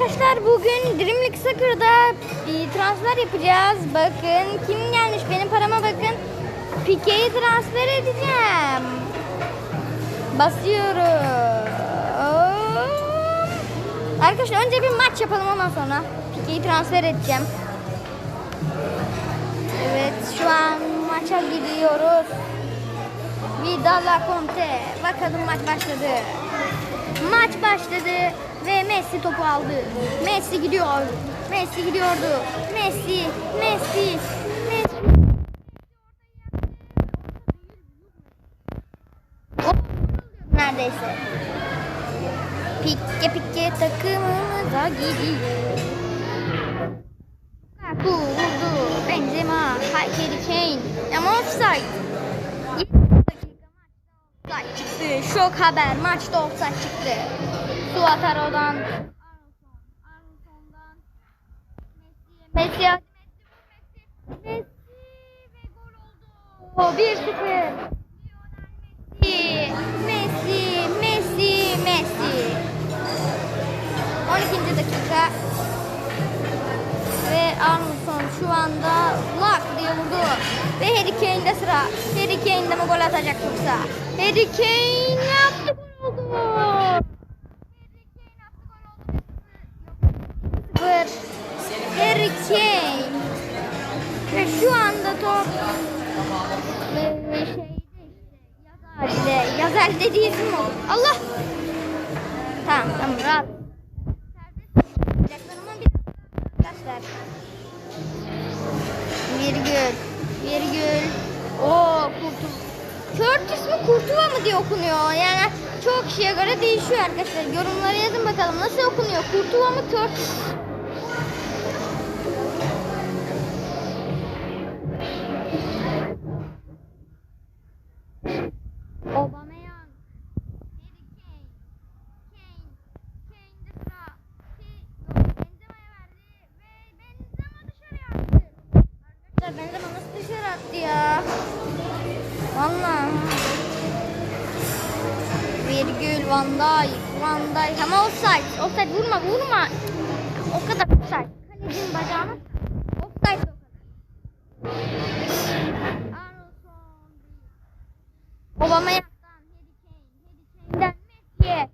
arkadaşlar bugün Dreamlink Soccer'da transfer yapacağız. Bakın kim gelmiş benim parama bakın. Pike'yi transfer edeceğim. Basıyorum. Arkadaşlar önce bir maç yapalım ondan sonra Pike'yi transfer edeceğim. Evet şu an maça gidiyoruz. Vidala Conte. Bakalım maç başladı. Maç başladı ve Messi topu aldı. Messi gidiyor. Messi gidiyordu. Messi, Messi, Messi. Neredeyse. Pikke pikke takımımıza gidiyor. Lukaku vurdu. Benzema, Harry Kane. Ama offside. 20 dakika maçta offside çıktı. Şok haber. Maçta offside çıktı. Suataro'dan. Aronson'dan. Messi, Messi, Messi, Messi ve gol oldu. 1-0. Messi, Messi, Messi, Messi. 12. dakika. Ve Armstrong şu anda lak diye vurdu. Ve Harry Kane'de sıra. Harry Kane de mi gol atacak yoksa? Harry Kane şu anda top e, şeyde işte Yazar ile Yazar dediği isim olur? Allah. Tamam tamam rahat. Arkadaşlar. Virgül. Virgül. O kurtu. Curtis mi Kurtuva mı diye okunuyor. Yani çok kişiye göre değişiyor arkadaşlar. Yorumlara yazın bakalım nasıl okunuyor. Kurtuva mı Curtis? Van Dijk. Van Dijk ama offside. Offside vurma vurma. O kadar offside. Kalecinin bacağına offside o kadar. Arnoldson. Obama yaptan Harry Kane. Harry Kane'den Messi'ye.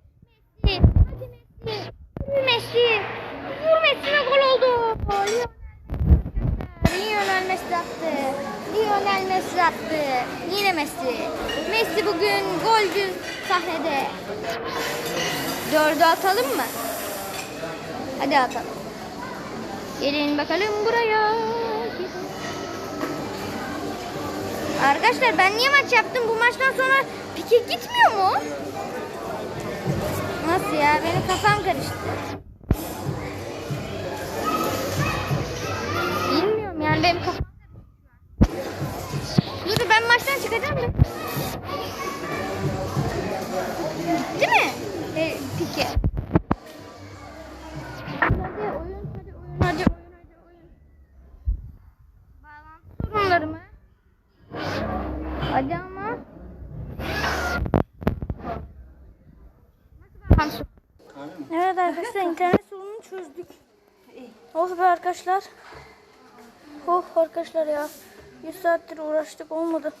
Messi. Hadi Messi. Vur Messi. Vur Messi ve gol oldu. Lionel Messi attı. Lionel Messi attı. Yine Messi. Messi bugün golcü sahnede. Dördü atalım mı? Hadi atalım. Gelin bakalım buraya. Arkadaşlar ben niye maç yaptım? Bu maçtan sonra pike gitmiyor mu? Nasıl ya? Benim kafam karıştı. Bilmiyorum yani benim kafam Sorunları mı? Hadi ama. Evet arkadaşlar internet sorununu çözdük. Oh be arkadaşlar. Oh arkadaşlar ya. 100 saattir uğraştık olmadı.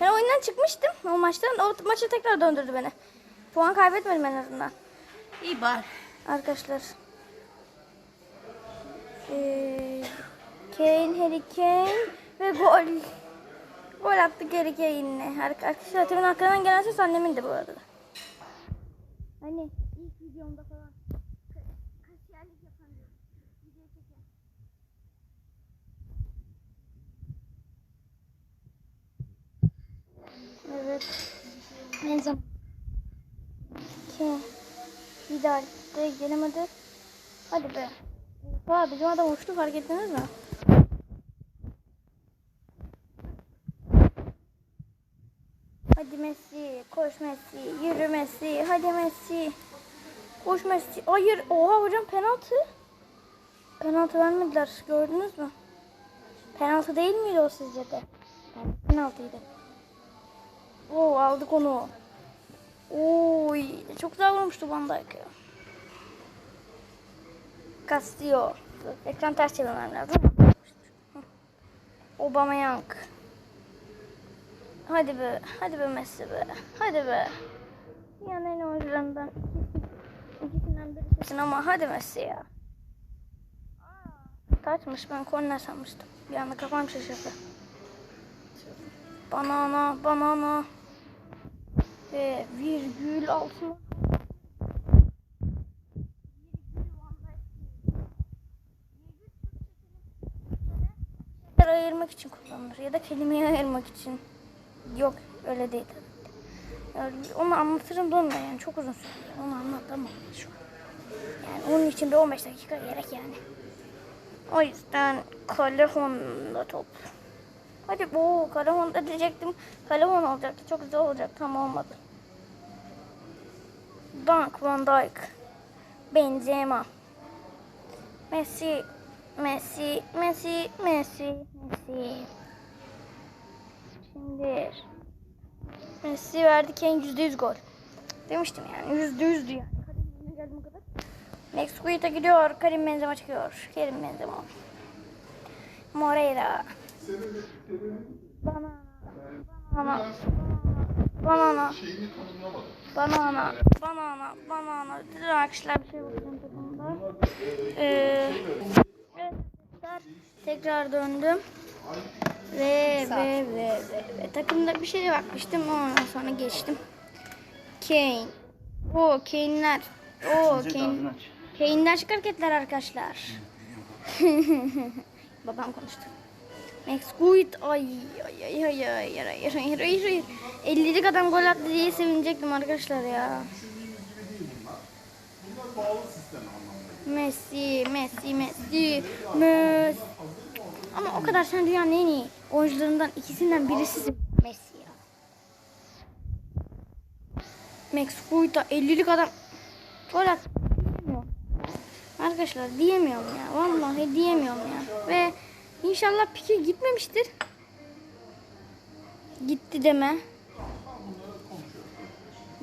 Ben oyundan çıkmıştım o maçtan. O maça tekrar döndürdü beni. Puan kaybetmedim en azından. İyi bari. Arkadaşlar. Ee, Kane, Harry Kane ve gol. Gol attık Harry Kane'le. Arkadaşlar temin arkadan gelen ses annemin de bu arada. Hani ilk videomda falan ka- kasiyerlik yapan. Video çeken. Evet. En zaman. Ki bir daha de gelemedi. Hadi be. Valla bizim adam uçtu fark ettiniz mi? Hadi Messi, koş Messi, yürü Messi, hadi Messi. Koş Messi. Hayır, oha hocam penaltı. Penaltı vermediler, gördünüz mü? Penaltı değil miydi o sizce de? Penaltıydı. Oo aldık onu. Oy çok güzel vurmuştu Van Dijk. Castillo. Ekran ters çevirmem lazım. Obama Young. Hadi be. Hadi be Messi be. Hadi be. Yani en oyuncularından ikisi- ikisinden birisisin ama hadi Messi ya. Taçmış ben korner sanmıştım. Bir anda kafam şaşırdı. Banana, banana. Ve virgül altına. Ayırmak için kullanılır ya da kelimeyi ayırmak için. Yok öyle değil. Yani onu anlatırım da olmuyor yani çok uzun sürüyor. Onu anlatamam şu an. Yani onun için de 15 dakika gerek yani. O yüzden kale Honda top. Hadi bu kale Honda diyecektim. Kale Honda olacaktı. Çok güzel olacaktı ama olmadı. Dunk Van Dijk. Benzema. Messi. Messi. Messi. Messi. Messi. Şimdi Messi verdi Kane %100 gol. Demiştim yani %100'dü yani. Kadim geldi bu kadar. Guita gidiyor. Karim Benzema çıkıyor. Kerim Benzema. Moreira. Banana. Banana. Banana. Banana. Banana. Banana. Dur arkadaşlar bir şey bakacağım takımda. Ee, arkadaşlar. Tekrar döndüm. Ve ve, ve ve ve takımda bir şey bakmıştım ondan sonra geçtim. Kane. O Kane'ler. O Kane. Kane'den çık arkadaşlar. Babam konuştu. Max Good. Ay ay ay ay ay ay ay hayır hayır. 50'lik adam gol attı diye sevinecektim arkadaşlar ya. Bunlar bağlı sistem Messi, Messi, Messi, Messi. Ama o kadar sen dünyanın en iyi oyuncularından ikisinden birisisin. Messi ya. Max Guita 50'lik adam gol. Diyemiyorum. Arkadaşlar diyemiyorum ya. Vallahi diyemiyorum ya. Ve inşallah Pique gitmemiştir. Gitti deme.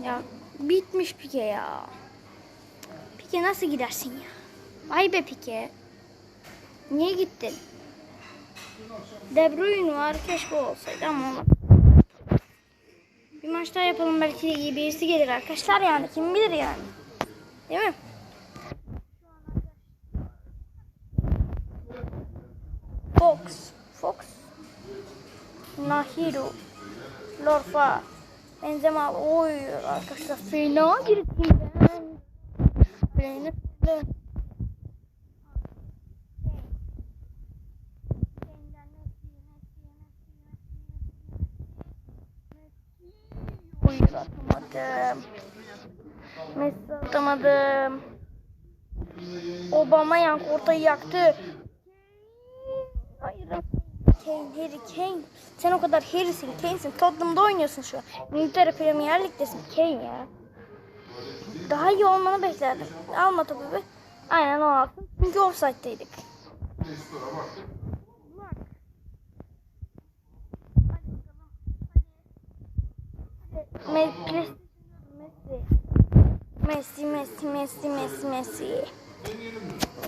Ya bitmiş Pique ya. Pike nasıl gidersin ya? Vay be Pike. Niye gittin? De Bruyne var keşke olsaydı ama olmadı. Bir maç daha yapalım belki de iyi birisi gelir arkadaşlar yani kim bilir yani. Değil mi? Fox. Fox. Nahiru. Lorfa. Benzema. Oy arkadaşlar fena girdim ben. Fena. Oy atamadım. Messi atamadım. Obama yank ortayı yaktı. Hayır. Kane, Harry Kane. Sen o kadar Harry'sin, Kane'sin. Tottenham'da oynuyorsun şu an. İngiltere Premier Lig'desin Kane ya. Daha iyi olmanı beklerdim. Alma topu bir. Aynen o alsın. Çünkü offside'deydik. Restora bak. Messi. Messi, Messi, Messi, Messi, Messi.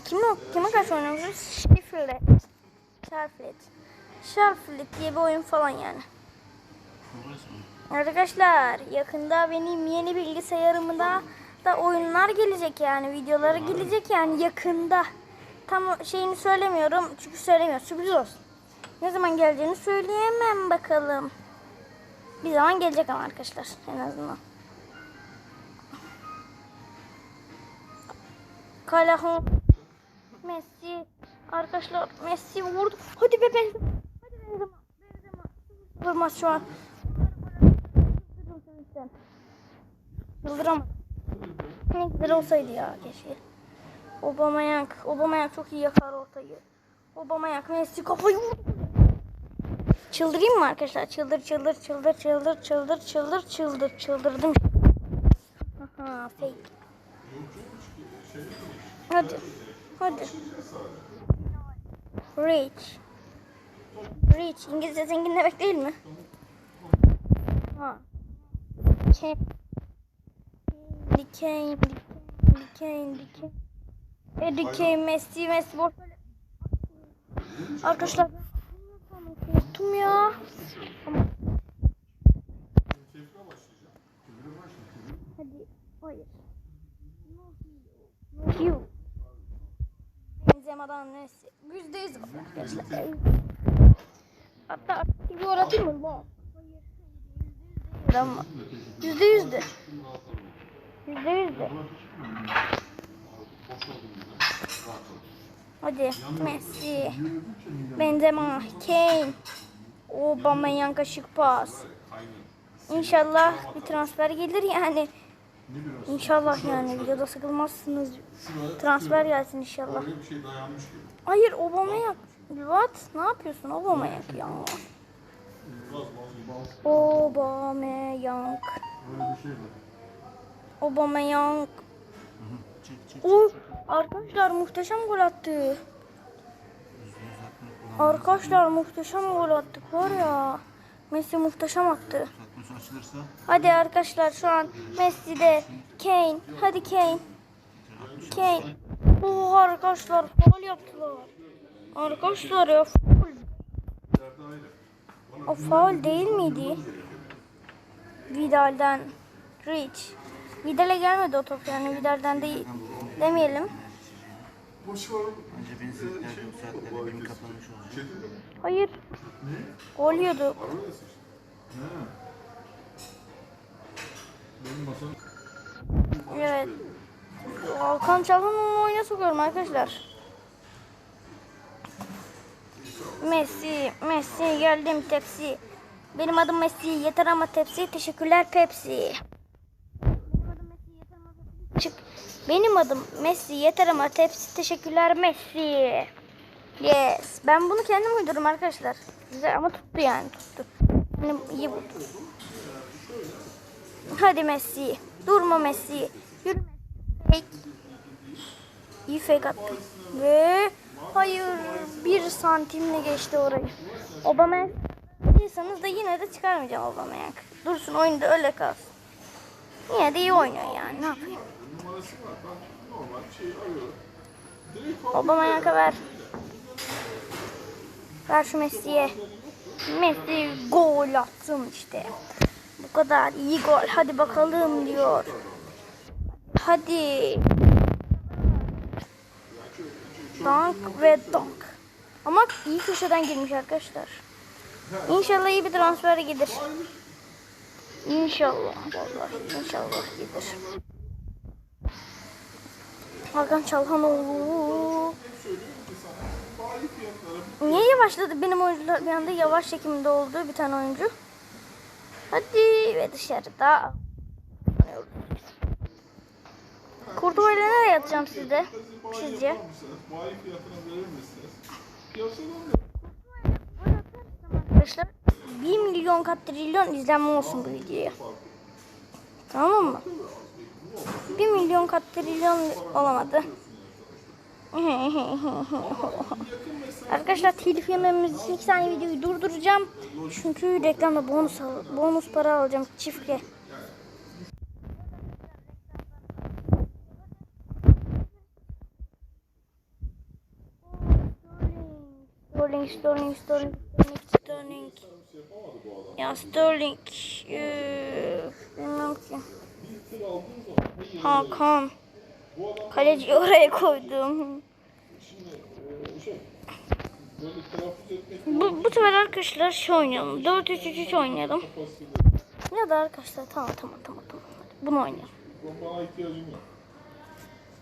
Kim o? Kime karşı oynuyoruz? Sheffield. Sheffield. Sheffield diye bir oyun falan yani. Arkadaşlar yakında benim yeni bilgisayarımda da oyunlar gelecek yani videoları gelecek yani yakında. Tam şeyini söylemiyorum çünkü söylemiyor sürpriz olsun. Ne zaman geleceğini söyleyemem bakalım. Bir zaman gelecek ama arkadaşlar en azından. Kalahon. Messi. Arkadaşlar Messi vurdu. Hadi be Benzema. Hadi Benzema. Benzema. Vurmaz şu an. Yıldıramadım. Ne güzel olsaydı ya keşke. Obamayank. Obamayank çok iyi yakar ortayı. Obamayank Messi kafayı vurdu. Çıldırayım mı arkadaşlar? Çıldır çıldır çıldır çıldır çıldır çıldır çıldır çıldırdım. Aha fake. Hadi. Hadi. Rich. Rich. İngilizce zengin demek değil mi? Ha. Kane. Kane. Harry Kane, Messi, Messi. Arkadaşlar korktum ya. Hadi hayır. Yok. Benzema'dan Messi. Yüzde yüz arkadaşlar. Hatta bir gol atayım mı? Bu. Ama yüzde yüzdü. Yüzde yüzdü. Hadi Messi, Benzema, Kane, Aubameyang kaşık pas. İnşallah bir transfer gelir yani. İnşallah yani videoda sıkılmazsınız. Transfer gelsin inşallah. Hayır Aubameyang. What? Ne yapıyorsun ya? Bazı Aubameyang. öyle bir şey var. Aubameyang. O arkadaşlar muhteşem gol attı. Arkadaşlar muhteşem gol attık var ya. Messi muhteşem attı. Hadi arkadaşlar şu an Messi'de Kane. Hadi Kane. Kane. Oo arkadaşlar faul yaptılar. Arkadaşlar ya faul. O faul değil miydi? Vidal'den Rich. Vidal'e gelmedi o top yani Vidal'den değil demeyelim. Önce beni saatlerde bu saatlerde benim kapanmış olacak. Hayır. Gol yiyorduk. Araba yazmış. He. Benim masam Evet. Hakan Çalhanoğlu'nu oyuna sokuyorum arkadaşlar. Messi, Messi geldim tepsi. Benim adım Messi, yeter ama tepsi. Teşekkürler Pepsi. Çık. Benim adım Messi, yeter ama tepsi. Teşekkürler Messi. Yes. Ben bunu kendim uydururum arkadaşlar. Güzel ama tuttu yani tuttu. Benim iyi buldu. Hadi Messi. Durma Messi. Yürü Messi. İyi fake attı. Ve hayır bir santimle geçti orayı. Aubameyang değilseniz da yine de çıkarmayacağım Aubameyang. Dursun oyunda öyle kalsın. Yine de iyi oynuyor yani ne yapayım. Numarası var. Ben normal bir şey arıyorum. Direkt Aubameyang'a ver. Şu Messi'ye. Messi gol atsın işte. Bu kadar iyi gol. Hadi bakalım diyor. Hadi. Dunk ve dunk. Ama iyi köşeden girmiş arkadaşlar. İnşallah iyi bir transfer gelir. İnşallah. Vallahi inşallah gelir. Hakan Çalhanoğlu. Niye yavaşladı benim oyuncular bir anda yavaş çekimde oldu bir tane oyuncu. Hadi ve dışarıda. Kurtuva ile nereye yatacağım sizde? Sizce? Arkadaşlar 1 milyon kat trilyon izlenme olsun bu videoya. Tamam mı? 1 milyon kat trilyon olamadı. Arkadaşlar telif yememiz için iki tane videoyu durduracağım. Çünkü reklamda bonus al- bonus para alacağım çiftke. Sterling, Sterling, Sterling, Sterling, Sterling. Ya Sterling, eee, bilmem ki. Hakan. Kaleci oraya koydum. Bu, bu sefer arkadaşlar şey oynayalım. 4-3-3 oynayalım. Ya da arkadaşlar tamam tamam tamam tamam. Bunu oynayalım.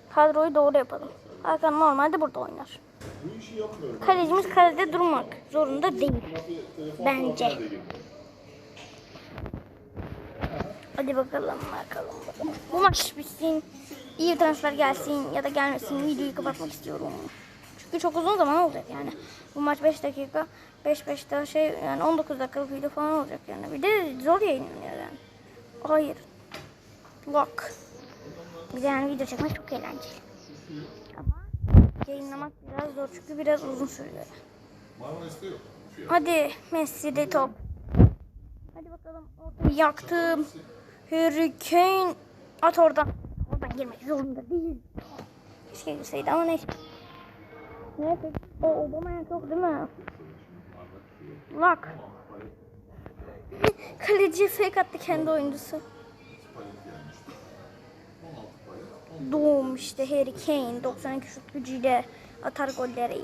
Kadroyu doğru yapalım. Hakan normalde burada oynar. Kalecimiz kalede durmak zorunda değil. Bence. Hadi bakalım bakalım. Bu maç bitsin. İyi transfer gelsin ya da gelmesin. Videoyu kapatmak istiyorum. Çünkü çok uzun zaman olacak yani. Bu maç 5 dakika. 5 5 daha şey yani 19 dakikalık video falan olacak yani. Bir de zor yayınlanıyor yani. Hayır. Lock. Bir de yani video çekmek çok eğlenceli. Ama yayınlamak biraz zor çünkü biraz uzun sürüyor. Hadi Messi'de top. Hadi bakalım. Ortayı yaktım. Harry Kane. At oradan. Oradan girmek zorunda değil. Keşke girseydi ama neyse. Ne peki? O Obama'ya çok değil mi? Bak. Kaleci fake attı kendi oyuncusu. Doğum işte Harry Kane 92 şut gücüyle atar golleri.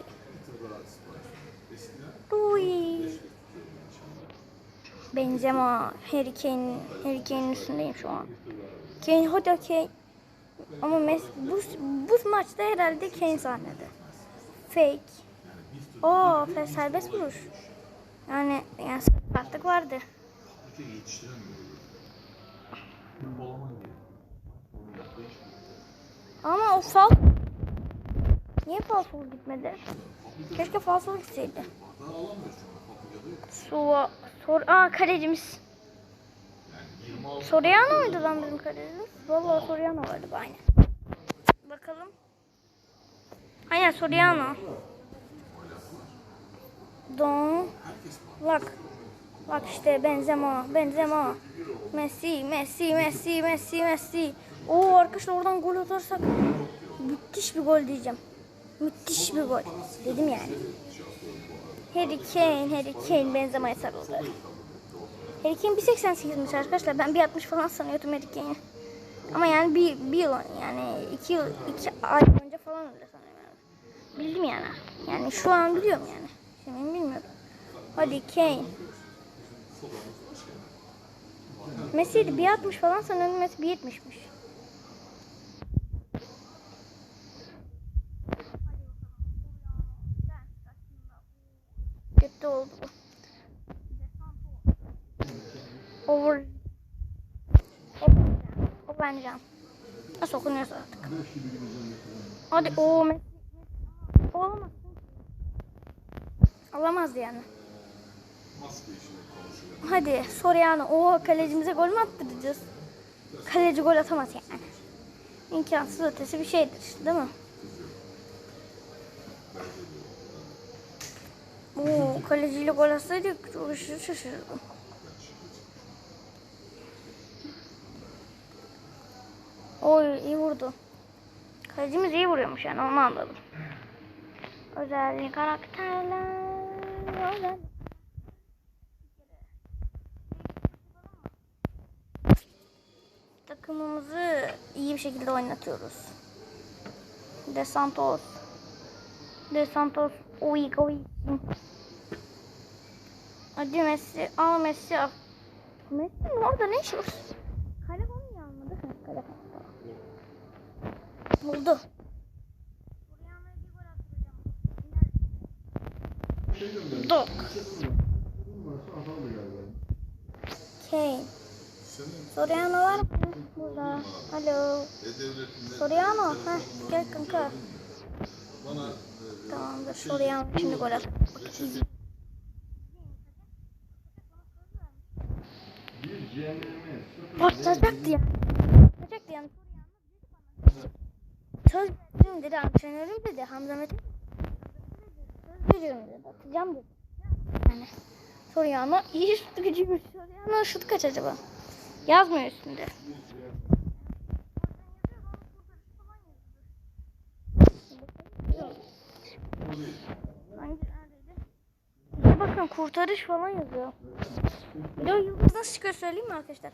Uy. Benzema, Harry Kane, Harry Kane'in üstündeyim şu an. Kane hadi Kane. Ama Messi, bu, bu maçta herhalde Kane sahnede. Fake. Oo, serbest vuruş. Yani yani sakatlık vardı. Ama o fal Niye falsol gitmedi? Keşke falsol gitseydi. Su sor Aa kalecimiz. Soriano muydu lan bizim kalecimiz? Vallahi Soriano vardı aynen. Bakalım. Aynen Soriano. Don. Bak. Bak işte Benzema, Benzema. Messi, Messi, Messi, Messi, Messi. Oo arkadaşlar oradan gol atarsak müthiş bir gol diyeceğim. Müthiş bir gol. Dedim yani. Harry Kane, Harry Kane Benzema'ya sarıldı. Harry Kane 1.88'miş arkadaşlar. Ben 1.60 falan sanıyordum Harry Kane'i. Ama yani bir, bir yıl yani iki yıl, iki ay önce falan öyle sanıyorum yani. Bildim yani. Yani şu an biliyorum yani. Şimdi bilmiyorum. Hadi Kane. Messi'ydi 1.60 falan sanıyorum. Messi 1.70'miş. Kötü oldu. Over. O bence. Nasıl okunuyorsa artık. Hadi o. Olamaz. Alamazdı yani. Hadi Soriano. O kalecimize gol mü attıracağız? Kaleci gol atamaz yani. İmkansız ötesi bir şeydir değil mi? Oo, kaleciyle gol atsaydık çok aşırı şaşırırdım. Oy iyi vurdu. Kalecimiz iyi vuruyormuş yani onu anladım. Özelliği karakterler. özel- Takımımızı iyi bir şekilde oynatıyoruz. De Santos. Uy uy. Hadi Messi. Al Messi al. Messi mi orada ne işi var? Kale falan mı almadı? Kale. Oldu. Dok. Kane. Soriano var mı? Burada. Alo. Soriano. Heh, gel kanka. Tamamdır. Soriano şimdi gol at. Patlayacaktı yani. Patlayacaktı yani. Söz veriyorum dedi antrenörüm dedi. Hamza Metin. Söz veriyorum dedi. Atacağım dedi. Yani. Soriano iyi şut gücüymüş. Soriano şut kaç acaba? Yazmıyor üstünde. Hangi bakın kurtarış falan yazıyor. Bir de o yıldız nasıl çıkıyor söyleyeyim mi arkadaşlar?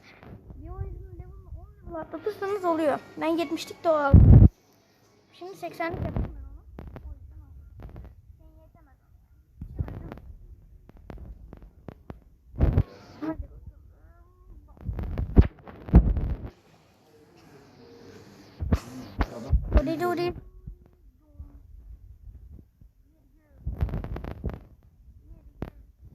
Bir oyuncunun level'ını 10 level atlatırsanız oluyor. Ben 70'lik de o aldım. Şimdi 80'lik yapayım ben onu. O yüzden oldu. Sen yetemez ona. Yemez, değil mi? Hadi bakalım. Dori dori.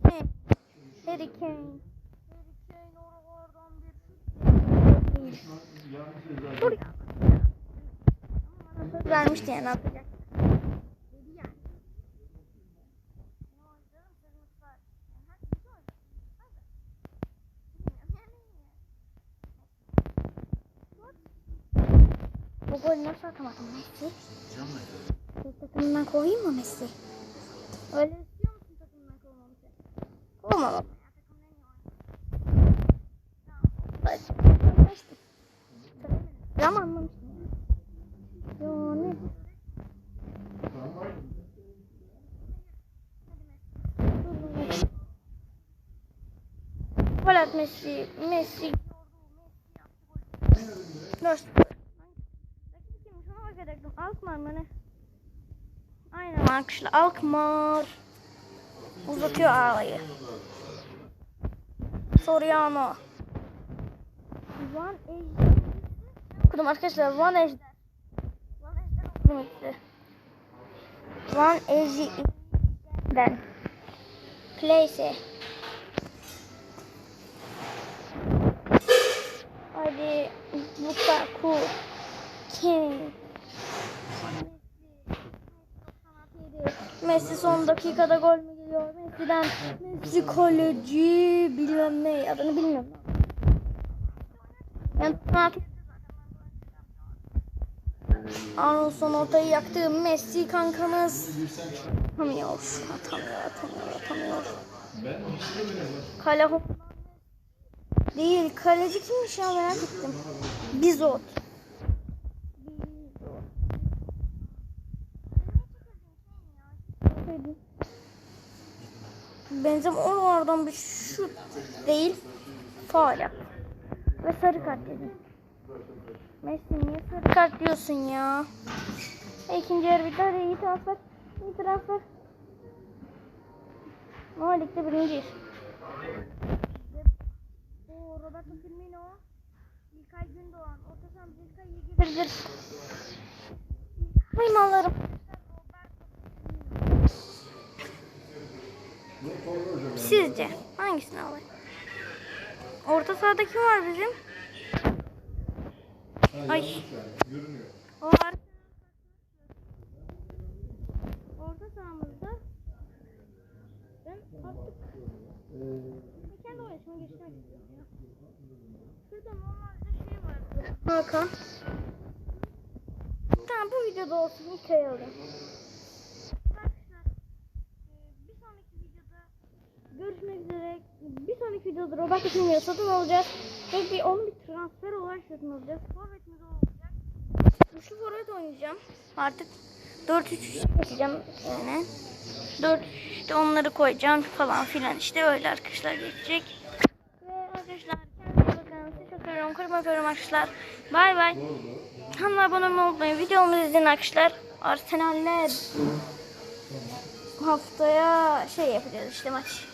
Harry Kane. Harry Kane oralardan bir şut. Dur ya. Söz vermişti yani atacak. Bu golü nasıl atamadım Messi? Takımından kovayım mı Messi? Öyle istiyor musun takımından kovmamı? Kovma açtık. Tamam anlamışım. Yo ne? Voilà, Messi, Messi. Nasıl? Şuna. Alkmar mı ne? Aynen arkadaşlar. Alkmar. Uzatıyor ağlayı. Soriano. Van Ejder. Okudum arkadaşlar. Van Ejder. Van Ejder okudum işte. Van Ejder'den. Place. Hadi Lukaku. Kim? Messi son dakikada gol mü geliyor? Messi'den Messi kaleci bilmem ne adını bilmiyorum. Ben Arnoldson ortayı yaktı. Messi kankamız. Atamıyor. Atamıyor, atamıyor, atamıyor. Kale Değil. Kaleci kimmiş ya merak ettim. Bizot. Benzem oralardan bir şut değil. Faal yap. Ve sarı kart dedim. Messi niye sarı kart diyorsun ya? E, İkinci yarı bitti. Hadi iyi transfer. İyi transfer. Ama ligde birinciyiz. Oo, Roberto Firmino. İlkay Gündoğan. Sahamız İlkay iyi gelebilir. İlkay mallarım. Sizce hangisini alayım? Orta sahada kim var bizim? Ay. O var. Orta sahamızda ben attık. Ben kendi oynayışıma ya. Şurada normalde şey vardı. Hakan. Tamam bu videoda olsun ilk ay alayım. Arkadaşlar e, bir sonraki videoda görüşmek üzere. Bir sonraki videoda Robert Firmino'yu satın alacağız. Ve bir onu bir transfer olarak satın alacağız. Forvetimiz olacak. Üçlü forvet oynayacağım. Artık 4-3-3 geçeceğim yani. 4 işte onları koyacağım falan filan işte öyle arkadaşlar geçecek. Ve arkadaşlar kendinize bakın. Sizi çok seviyorum. Kırma öpüyorum arkadaşlar. Bay bay. Kanala abone olmayı. Videomuzu izleyin arkadaşlar. Arsenal'le haftaya şey yapacağız işte maç.